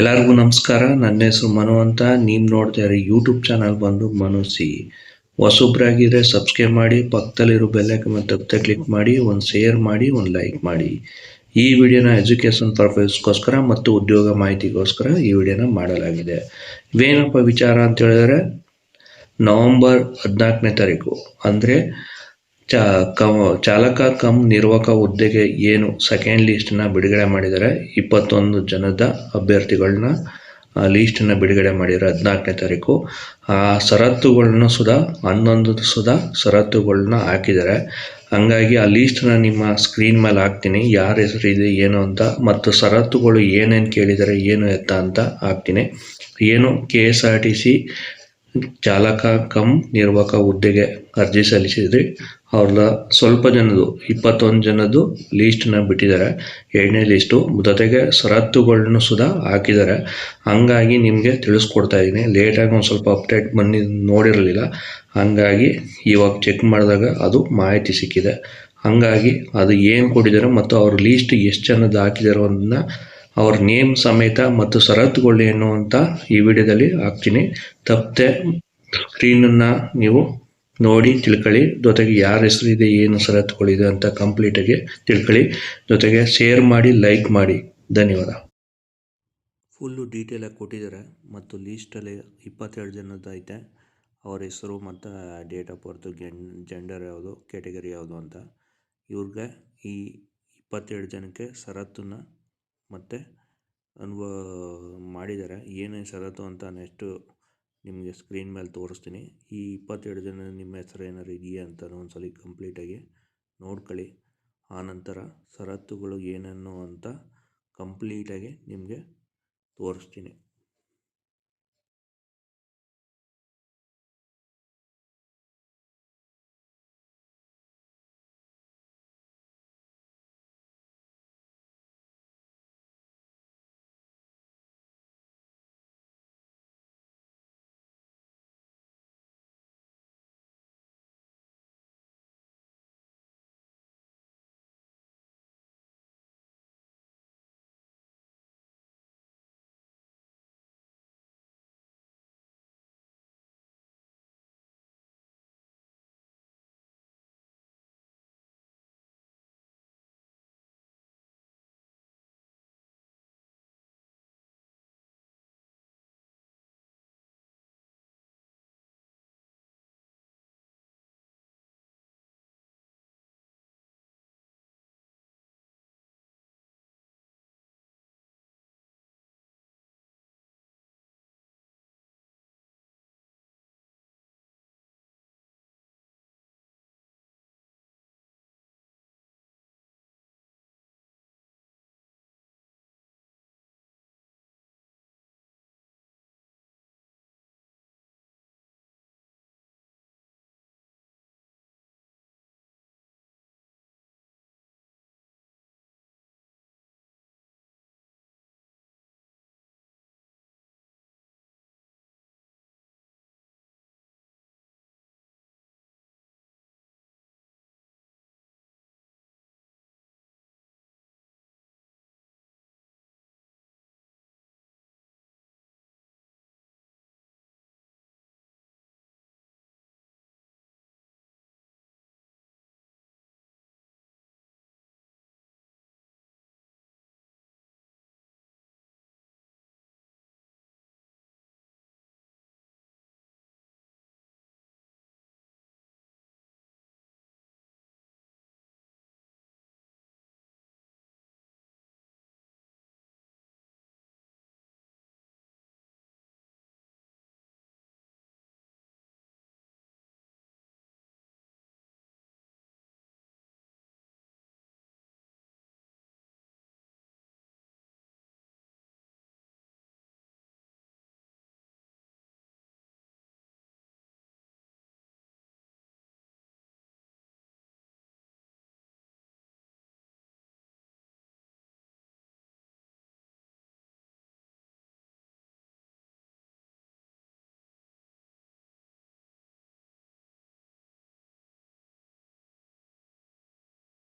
ಎಲ್ಲರಿಗೂ ನಮಸ್ಕಾರ. ನನ್ನ ಹೆಸರು ಮನು ಅಂತ. ನೀವು ನೋಡ್ತಾ ಇರೋ ಯೂಟ್ಯೂಬ್ ಚಾನಲ್ ಬಂದು ಮನು ಸಿ. ಹೊಸೊಬ್ರಾಗಿದ್ರೆ ಸಬ್ಸ್ಕ್ರೈಬ್ ಮಾಡಿ, ಪಕ್ಕದಲ್ಲಿರೋ ಬೆಲ್ಲೈಕನ್ ತಪ್ಪದೆ ಕ್ಲಿಕ್ ಮಾಡಿ, ಒಂದು ಶೇರ್ ಮಾಡಿ, ಒಂದು ಲೈಕ್ ಮಾಡಿ. ಈ ವಿಡಿಯೋನ ಎಜುಕೇಷನ್ ಪರ್ಪಸ್ಗೋಸ್ಕರ ಮತ್ತು ಉದ್ಯೋಗ ಮಾಹಿತಿಗೋಸ್ಕರ ಈ ವಿಡಿಯೋನ ಮಾಡಲಾಗಿದೆ. ಇವೇನಪ್ಪ ವಿಚಾರ ಅಂತ ಹೇಳಿದ್ರೆ, ನವೆಂಬರ್ ಹದಿನಾಲ್ಕನೇ ತಾರೀಕು. ಅಂದರೆ ಚಾ ಕಮ್ ಚಾಲಕ ಕಮ್ ನಿರ್ವಾಹಕ ಹುದ್ದೆಗೆ ಏನು ಸೆಕೆಂಡ್ ಲೀಸ್ಟನ್ನು ಬಿಡುಗಡೆ ಮಾಡಿದ್ದಾರೆ? ಇಪ್ಪತ್ತೊಂದು ಜನದ ಅಭ್ಯರ್ಥಿಗಳನ್ನ ಲೀಸ್ಟನ್ನು ಬಿಡುಗಡೆ ಮಾಡಿದ್ದಾರೆ ಹದಿನಾಲ್ಕನೇ ತಾರೀಕು. ಆ ಷರತ್ತುಗಳನ್ನ ಸುಧಾ ಹನ್ನೊಂದು ಸುಧಾ ಷರತ್ತುಗಳನ್ನ ಹಾಕಿದ್ದಾರೆ. ಹಂಗಾಗಿ ಆ ಲೀಸ್ಟನ್ನ ನಿಮ್ಮ ಸ್ಕ್ರೀನ್ ಮೇಲೆ ಹಾಕ್ತೀನಿ. ಯಾರ ಹೆಸರು ಇದೆ ಏನು ಅಂತ, ಮತ್ತು ಷರತ್ತುಗಳು ಏನೇನು ಕೇಳಿದ್ದಾರೆ, ಏನು ಎತ್ತ ಅಂತ ಹಾಕ್ತೀನಿ. ಏನು K S R T C ಚಾಲಕ ಕಮ್ ನಿರ್ವಾಹಕ ಹುದ್ದೆಗೆ ಅರ್ಜಿ ಸಲ್ಲಿಸಿದ್ರಿ? ಅವ್ರನ್ನ ಸ್ವಲ್ಪ ಜನದ್ದು, ಇಪ್ಪತ್ತೊಂದು ಜನದ್ದು ಲೀಸ್ಟನ್ನ ಬಿಟ್ಟಿದ್ದಾರೆ ಎರಡನೇ ಲೀಸ್ಟು ಜೊತೆಗೆ ಷರತ್ತುಗಳನ್ನು ಸುದಾ ಹಾಕಿದ್ದಾರೆ ಹಂಗಾಗಿ ನಿಮಗೆ ತಿಳಿಸ್ಕೊಡ್ತಾ ಇದ್ದೀನಿ. ಲೇಟಾಗಿ ಒಂದು ಸ್ವಲ್ಪ ಅಪ್ಡೇಟ್ ಬಂದು ನೋಡಿರಲಿಲ್ಲ. ಹಂಗಾಗಿ ಇವಾಗ ಚೆಕ್ ಮಾಡಿದಾಗ ಅದು ಮಾಹಿತಿ ಸಿಕ್ಕಿದೆ. ಹಂಗಾಗಿ ಅದು ಏನು ಕೊಟ್ಟಿದ್ದಾರೆ ಮತ್ತು ಅವ್ರ ಲೀಸ್ಟ್ ಎಷ್ಟು ಜನದ್ದು ಹಾಕಿದಾರೋ ಅದನ್ನ ಅವ್ರ ನೇಮ್ ಸಮೇತ ಮತ್ತು ಷರತ್ತುಗಳು ಏನು ಅಂತ ಈ ವಿಡಿಯೋದಲ್ಲಿ ಹಾಕ್ತೀನಿ. ತಪ್ಪದೆ ಸ್ಕ್ರೀನನ್ನು ನೀವು ನೋಡಿ, ತಿಳ್ಕೊಳ್ಳಿ. ಜೊತೆಗೆ ಯಾರ ಹೆಸರಿದೆ ಏನು ಷರತ್ತುಗಳಿದೆ ಅಂತ ಕಂಪ್ಲೀಟಾಗಿ ತಿಳ್ಕೊಳ್ಳಿ. ಜೊತೆಗೆ ಶೇರ್ ಮಾಡಿ ಲೈಕ್ ಮಾಡಿ. ಧನ್ಯವಾದ. ಫುಲ್ಲು ಡೀಟೇಲಾಗಿ ಕೊಟ್ಟಿದ್ದಾರೆ. ಮತ್ತು ಲೀಸ್ಟಲ್ಲಿ ಇಪ್ಪತ್ತೆರಡು ಜನದ ಐತೆ. ಅವ್ರ ಹೆಸರು ಮತ್ತು ಡೇಟ್ ಆಫ್ ಬರ್ತು ಗೆನ್ ಜೆಂಡರ್ ಯಾವುದು ಕ್ಯಾಟಗರಿ ಯಾವುದು ಅಂತ. ಇವ್ರಿಗೆ ಈ ಇಪ್ಪತ್ತೆರಡು ಜನಕ್ಕೆ ಸರತ್ತನ್ನು ಮತ್ತು ಅನುಭವ ಮಾಡಿದ್ದಾರೆ. ಏನೇನು ಸರತ್ತು ಅಂತ ನೆಕ್ಸ್ಟು ನಿಮಗೆ ಸ್ಕ್ರೀನ್ ಮೇಲೆ ತೋರಿಸ್ತೀನಿ. ಈ ಇಪ್ಪತ್ತೆರಡು ಜನ ನಿಮ್ಮ ಹೆಸರು ಏನಾರು ಇದೆಯಾ ಅಂತ ಒಂದ್ಸಲ ಕಂಪ್ಲೀಟಾಗಿ ನೋಡ್ಕೊಳ್ಳಿ. ಆನಂತರ ಷರತ್ತುಗಳು ಏನನ್ನು ಅಂತ ಕಂಪ್ಲೀಟಾಗಿ ನಿಮಗೆ ತೋರಿಸ್ತೀನಿ.